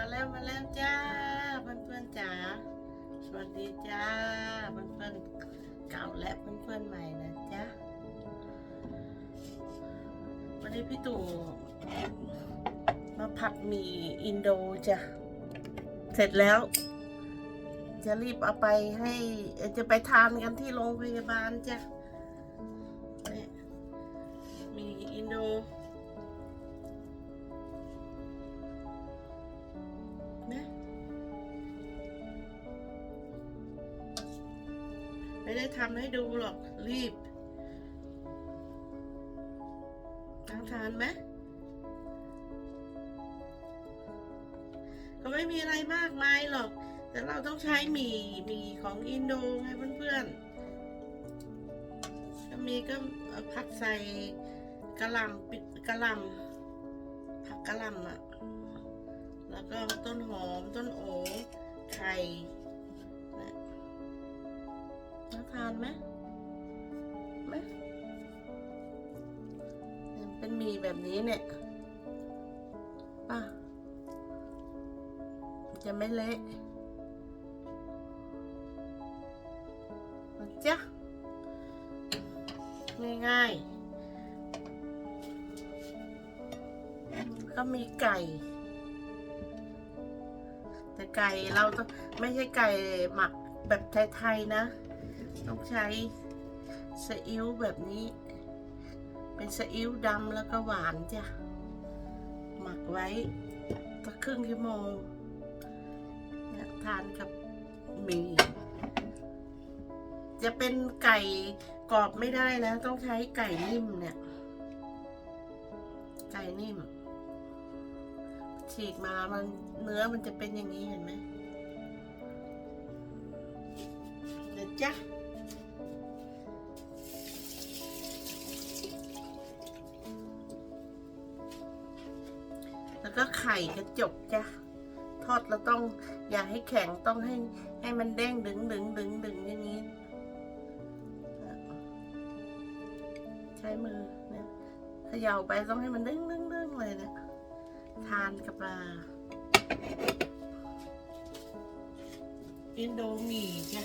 มาแล้วมาแล้วจ้าเพื่อนเพื่อนจ๋าสวัสดีจ้าเพื่อนเพื่อนเก่าและเพื่อนเพื่อนใหม่นะจ๊ะวันนี้พี่ตู่มาผัดหมี่อินโดจ้ะเสร็จแล้ว จะรีบเอาไปให้จะไปทานกันที่โรงพยาบาลจ้ะนี่มีอินโด ไม่ได้ทำให้ดูหรอกรีบทางทานไหมก็ไม่มีอะไรมากมายหรอก แต่เราต้องใช้หมี่หมี่ของอินโดไงเพื่อนๆถ้ามีก็ผัดใส่กระหล่ำปิดกระหล่ำผักกระหล่ำอะแล้วก็ต้นหอมต้นโอไข่ น่าทานไหมไหมเป็นมีแบบนี้เนี่ยป่ะจะไม่เละนะจ๊ะง่ายๆก็มีไก่ แต่ไก่เราต้องไม่ใช่ไก่หมักแบบไทยๆนะ ต้องใช้ซีอิ๊วแบบนี้ เป็นซีอิ๊วดำแล้วก็หวานจ้ะ หมักไว้สักครึ่งชั่วโมงเนี่ยทานกับหมี่จะเป็นไก่กรอบไม่ได้นะ ต้องใช้ไก่นิ่มเนี่ย ไก่นิ่ม ฉีกมามันเนื้อมันจะเป็นอย่างนี้เห็นไหมเดี๋ยวจ้ะ ไข่กระจกจ้ะทอดเราต้องอย่าให้แข็งต้องให้ให้มันเด้งดึงดึงดึงดึงอย่างนี้ ใช้มือเนี่ยเขย่าไปต้องให้มันดึงดึงดึงเลยเนี่ยทานกับปลาอินโดมีจ้ะ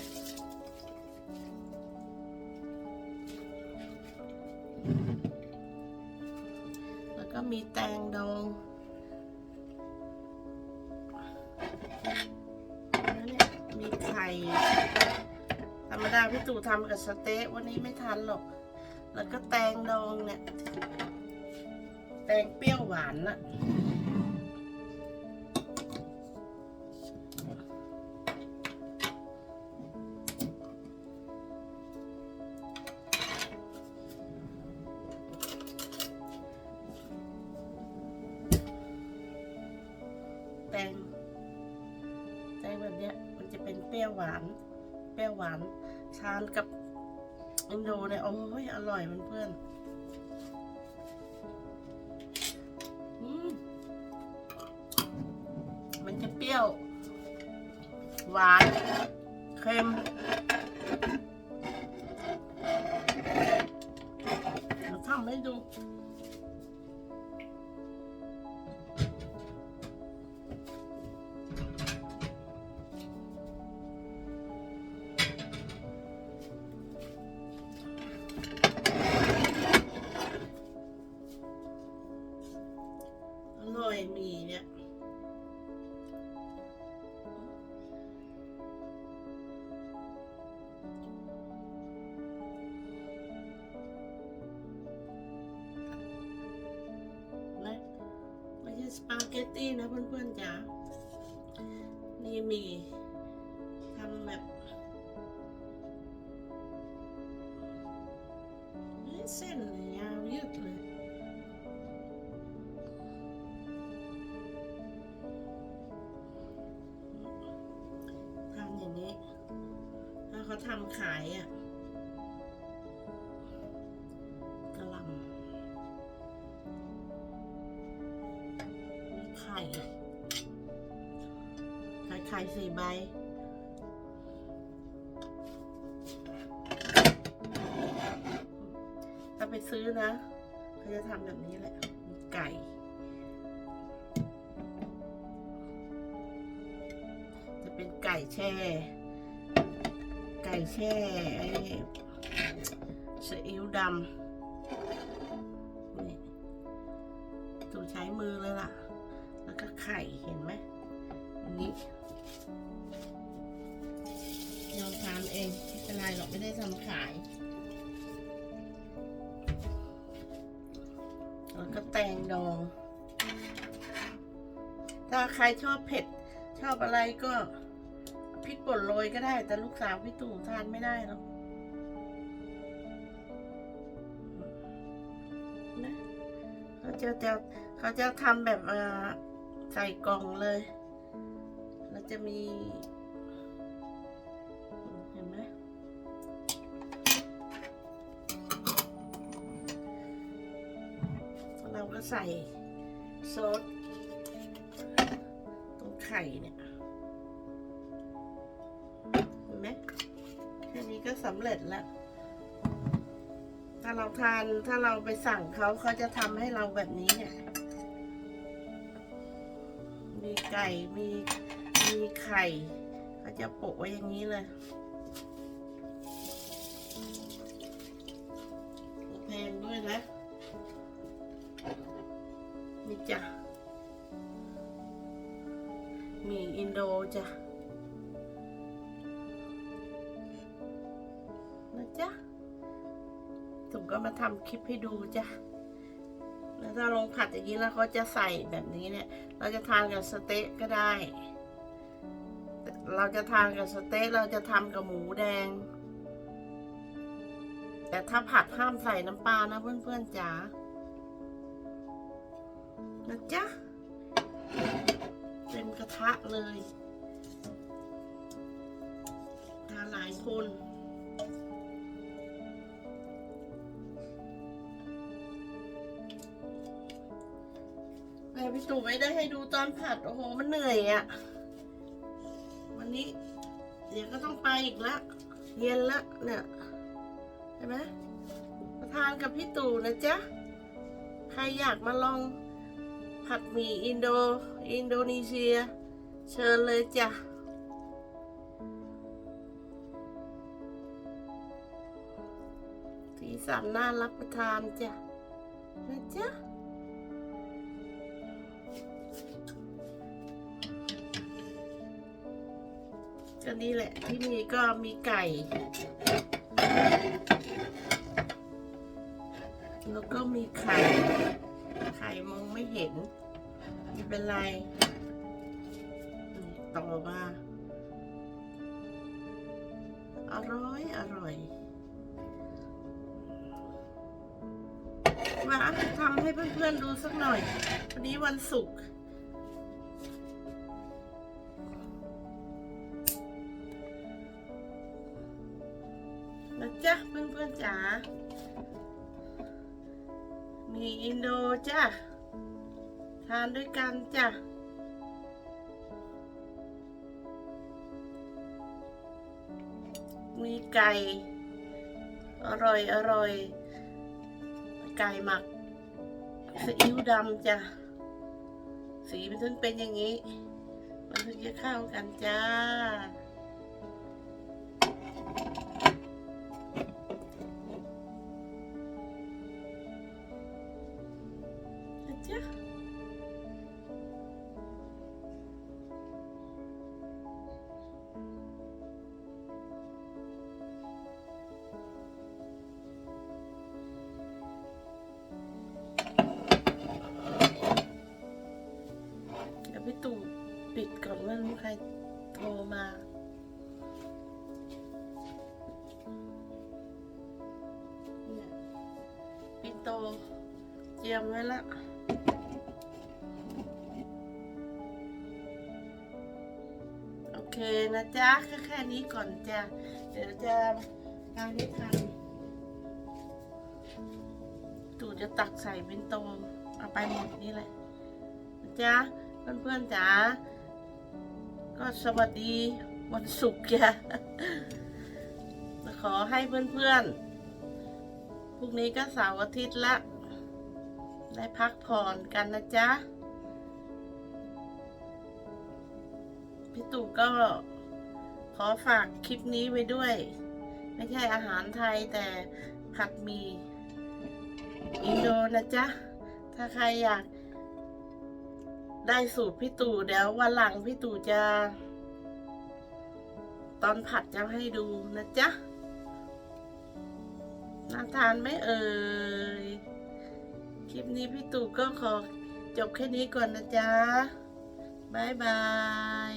แล้วก็มีแตงดอง ธรรมดาพี่ตู่ทำกับสเต๊ะวันนี้ไม่ทันหรอก แล้วก็แตงดองเนี่ย แตงเปรี้ยวหวานน่ะแตงแตงแบบเนี้ย มันจะเป็นเปรี้ยวหวาน เปรี้ยวหวานทานกับอินโดเนี่ยโอ้ยอร่อยเพื่อนมมันจะเปรี้ยว หวานเค็มเราทำให้ดู อร่อยมีเนี่ยนะไม่ใช่สปาเกตตี้นะเพื่อนๆจ๋า นี่มีทำแบบเฮ้ยเส้นเนี่ยยาวยืดเลย ทำขายอะกระหลำไข่ไข่ไข่สี่ใบถ้าไปซื้อนะเขาจะทำแบบนี้แหละมีไก่เป็นไก่แช่ ก่แช่ไอ้ซีอิ๊วดำนี่ตูใช้มือเลยล่ะ แล้วก็ไข่เห็นไหมนนี้ยอมทานเองไม่เป็นไรหรอกไม่ได้ทำขาย แล้วก็แตงดอง ถ้าใครชอบเผ็ด ชอบอะไรก็ พริกป่นโรยก็ได้ แต่ลูกสาวพี่ตู่ทานไม่ได้หรอกนะเขาจะจะเขาจะทำแบบอ่อใส่กล่องเลย แล้วจะมีเห็นไหมเราก็ใส่ซอสตรงไข่เนี่ย ไหมแค่นี้ก็สำเร็จแล้ว ถ้าเราทานถ้าเราไปสั่งเขาเขาจะทำให้เราแบบนี้เนี่ย มีไก่มีมีไข่เขาจะโปะไว้อย่างนี้เลยแพงด้วยนะนี่จ้ะมีอินโดจ้ะนะ ถุงก็มาทำคลิปให้ดูจ้ะแล้วถ้าลงผัดอย่างนี้แล้วเขาจะใส่แบบนี้เนี่ย เราจะทานกับสเต๊ะก็ได้ เราจะทานกับสเต๊ะเราจะทำกับหมูแดง แต่ถ้าผัดห้ามใส่น้ำปลานะเพื่อนๆจ๋านะจ๊ะเต็มกระทะเลยทานหลายคน พี่ตู่ไม่ได้ให้ดูตอนผัด โอ้โห มันเหนื่อยอะ่ะ วันนี้ เดี๋ยวก็ต้องไปอีกละ เย็นละ เนี่ยเห็นไหมมาทานกับพี่ตู่นะจ๊ะ ใครอยากมาลองผัดหมี่อินโด อินโดนีเซีย เชิญเลยจ้ะสีสันน่ารับประทานจ้ะนะจ๊ะ ก็นี่แหละที่มีก็มีไก่ แล้วก็มีไข่ ไข่มองไม่เห็น ไม่เป็นไรนี่ต่อมาอร่อย อร่อยมาทำให้เพื่อนๆดูสักหน่อย วันนี้วันศุกร์ นะจ๊ะเพื่อนๆจ๋า มีอินโดจ้ะ ทานด้วยกันจ้ะมีไก่ อร่อยอร่อย ไก่หมักซีอิ๊วดำจ้ะ สีมันถึงเป็นอย่างนี้ มันถึงจะเข้ากันจ้า โทรมา เนี่ยปินโตเจียมไว้ละโอเคนะจ๊ะแค่แค่นี้ก่อนจ้ะเดี๋ยวจะทางไม่ทันตู่จะตักใส่เป็นโตเอาไปหมดนี่แหละนะจ๊ะเพื่อนๆจ๋า ก็สวัสดีวันศุกร์จ้ะขอให้เพื่อนๆพรุ่งนี้ก็เสาร์อาทิตย์ละ ได้พักผ่อนกันนะจ๊ะ พี่ตู่ก็ขอฝากคลิปนี้ไว้ด้วย ไม่ใช่อาหารไทยแต่ผัดหมี่อินโดนะจ๊ะ ถ้าใครอยาก ได้สูตรพี่ตู่แล้ววันหลังพี่ตู่จะ ตอนผัดจะให้ดูนะจ๊ะน่าทานไหมเอ่ย คลิปนี้พี่ตู่ก็ขอจบแค่นี้ก่อนนะจ๊ะ บ๊ายบาย